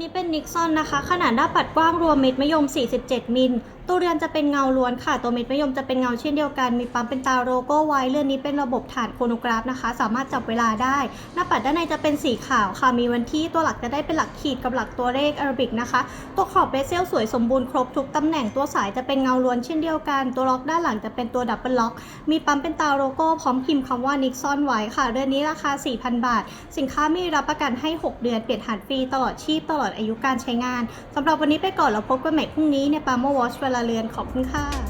นี้เป็นนิกซอนนะคะ ขนาดหน้าปัดกว้างรวมเม็ดมะยม 47 มิล ตัวเรือนจะเป็นเงาล้วนค่ะ ตัวเม็ดมะยมจะเป็นเงาเช่นเดียวกัน มีปั๊มเป็นตาโลโก้ไว้ เรือนนี้เป็นระบบฐานโครโนกราฟนะคะ สามารถจับเวลาได้ หน้าปัดด้านในจะเป็นสีขาวค่ะ มีวันที่ตัวหลักจะได้เป็นหลักขีดกับหลักตัวเลขอาราบิกนะคะ ตัวขอบเบสเซลสวยสมบูรณ์ครบทุกตำแหน่ง ตัวสายจะเป็นเงาล้วนเช่นเดียวกัน ตัวล็อกด้านหลังจะเป็นตัวดับเบิลล็อก มีปั๊มเป็นตาโลโก้พร้อมพิมพ์คำว่านิกซอนไว้ค่ะ เรือนนี้ราคา 4,000 บาท สินค้ามีรับประกันให้ 6 เดือน เปลี่ยนหันฟรีตลอดชีพตลอดอายุการใช้งานสำหรับวันนี้ไปก่อนเราพบกันใหม่พรุ่งนี้ในปาโมวอชเวลาเรือนขอบคุณค่ะ